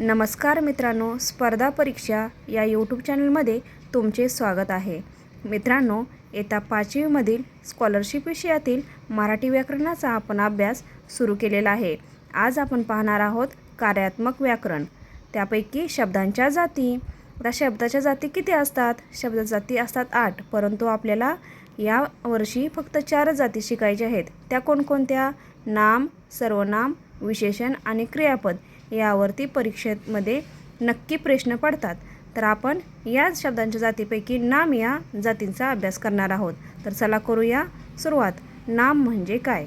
नमस्कार मित्रांनो स्पर्धा परीक्षा या यूट्यूब चॅनलमध्ये तुमचे स्वागत आहे. मित्रांनो येत्या पाचवीमधील स्कॉलरशिप विषयातील मराठी व्याकरणाचा आपण अभ्यास सुरू केलेला आहे. आज आपण पाहणार आहोत कार्यात्मक व्याकरण. त्यापैकी शब्दांच्या जाती. आता शब्दाच्या जाती किती असतात? शब्द जाती असतात आठ परंतु आपल्याला या वर्षी फक्त चार जाती शिकायच्या आहेत. त्या कोणकोणत्या? नाम सर्वनाम विशेषण आणि क्रियापद यावरती परीक्षेमध्ये नक्की प्रश्न पडतात. तर आपण याच शब्दांच्या जातीपैकी नाम या जातींचा अभ्यास करणार आहोत. तर चला करूया सुरुवात. नाम म्हणजे काय?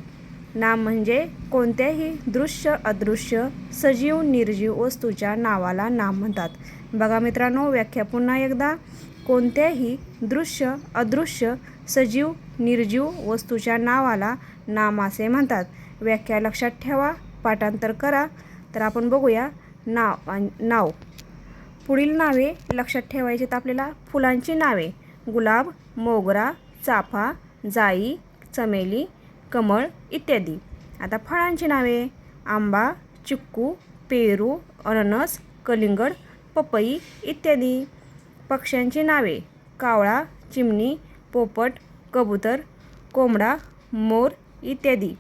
नाम म्हणजे कोणत्याही दृश्य अदृश्य सजीव निर्जीव वस्तूच्या नावाला नाम म्हणतात. बघा मित्रांनो व्याख्या पुन्हा एकदा. कोणत्याही दृश्य अदृश्य सजीव निर्जीव वस्तूच्या नावाला नाम असे म्हणतात. व्याख्या लक्षात ठेवा. पाठांतर करा. तर आपण बघूया नाव आणि- नाव. पुढील नावे लक्षात ठेवायची आहेत आपल्याला. फुलांची नावे. गुलाब मोगरा चाफा जाई चमेली कमळ इत्यादी. आता फळांची नावे. आंबा चिक्कू पेरू अननस कलिंगड पपई इत्यादी. पक्ष्यांची नावे. कावळा चिमणी पोपट कबूतर कोंबडा मोर इत्यादी.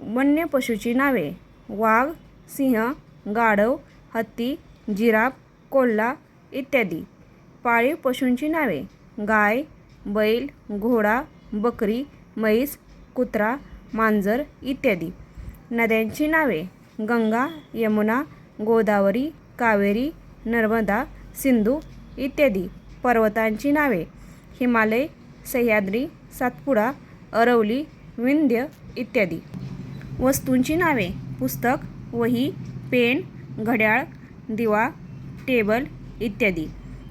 वन्य पशूची नावे? वाघ सिंह गाढव हत्ती जिराफ कोल्हा इत्यादी. पाळीव पशूंची नावे? गाय बैल घोडा बकरी म्हैस कुत्रा मांजर इत्यादी. नद्यांची नावे? गंगा यमुना गोदावरी कावेरी नर्मदा सिंधू इत्यादी. पर्वतांची नावे? हिमालय सह्याद्री सातपुडा अरवली विंध्य इत्यादी. वस्तूंची नावे पुस्तक वही पेन घड्याळ दिवा टेबल इत्यादी.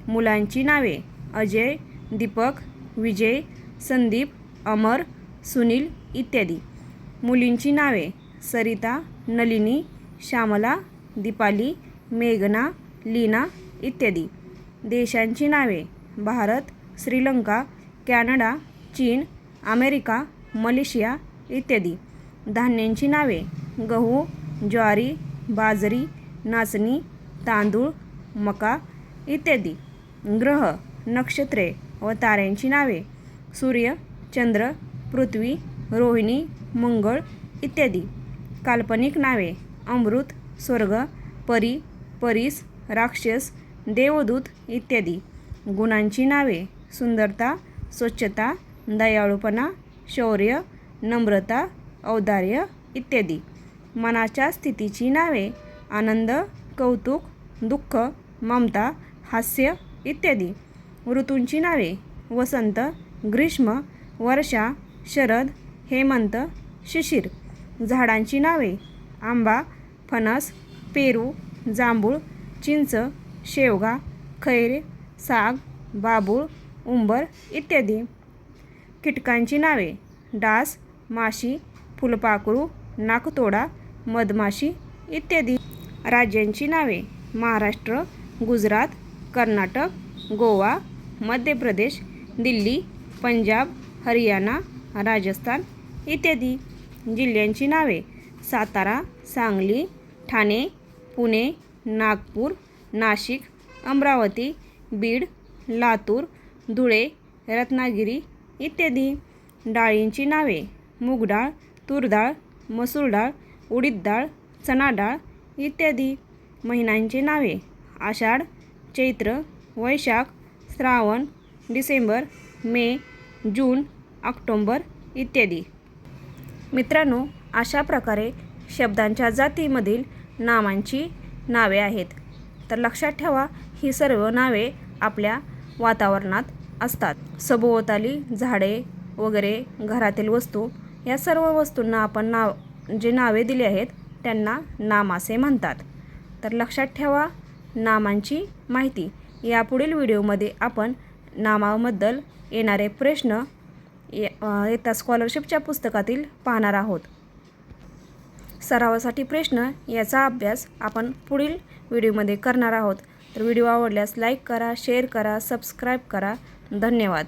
मुलांची नावे अजय दीपक विजय संदीप अमर सुनील इत्यादी. मुलींची नावे सरिता नलिनी श्यामला दीपाली मेघना लीना इत्यादी. देशांची नावे भारत श्रीलंका कॅनडा चीन अमेरिका मलेशिया इत्यादी. धान्यांची नावे. गहू ज्वारी बाजरी नाचणी तांदूळ मका इत्यादी. ग्रह नक्षत्रे व ताऱ्यांची नावे. सूर्य चंद्र पृथ्वी रोहिणी मंगळ इत्यादी. काल्पनिक नावे. अमृत स्वर्ग परी परीस राक्षस देवदूत इत्यादी. गुणांची नावे. सुंदरता स्वच्छता दयाळूपणा शौर्य नम्रता औदार्य इत्यादी. मनाच्या स्थितीची नावे आनंद कौतुक दुःख ममता हास्य इत्यादी. ऋतूंची नावे वसंत ग्रीष्म वर्षा शरद हेमंत शिशिर. झाडांची नावे आंबा फणस पेरू जांभूळ चिंच शेवगा खैर साग बाबूळ उंबर इत्यादी. कीटकांची नावे डास माशी फुलपाखरू नाकतोडा मधमाशी इत्यादी राज्यांची नावे. महाराष्ट्र गुजरात कर्नाटक गोवा मध्य प्रदेश दिल्ली पंजाब हरियाणा राजस्थान इत्यादी जिल्ह्यांची नावे. सातारा सांगली ठाणे पुणे नागपूर नाशिक अमरावती बीड लातूर धुळे रत्नागिरी इत्यादी डाळींची नावे. मूग डाळ तूर डाळ मसूर डाळ उडीद डाळ चणा डाळ इत्यादी महिन्यांची नावे. आषाढ चैत्र वैशाख श्रावण डिसेंबर मे जून ऑक्टोंबर इत्यादी. मित्रांनो अशा प्रकारे शब्दांच्या जातीमधील नामांची नावे आहेत. तर लक्षात ठेवा ही सर्व नावे आपल्या वातावरणात असतात. सभोवताली झाडे वगैरे घरातील वस्तू या सर्व वस्तूंना आपण नाव जे नावे दिली आहेत त्यांना नाम असे म्हणतात. तर लक्षात ठेवा नामांची माहिती. यापुढील व्हिडिओमध्ये आपण नामाबद्दल येणारे प्रश्न ये- येत्या स्कॉलरशिपच्या पुस्तकातील पाहणार आहोत. सरावासाठी प्रश्न याचा अभ्यास आपण पुढील व्हिडिओमध्ये करणार आहोत. तर व्हिडिओ आवडल्यास लाईक करा शेअर करा सबस्क्राईब करा. धन्यवाद.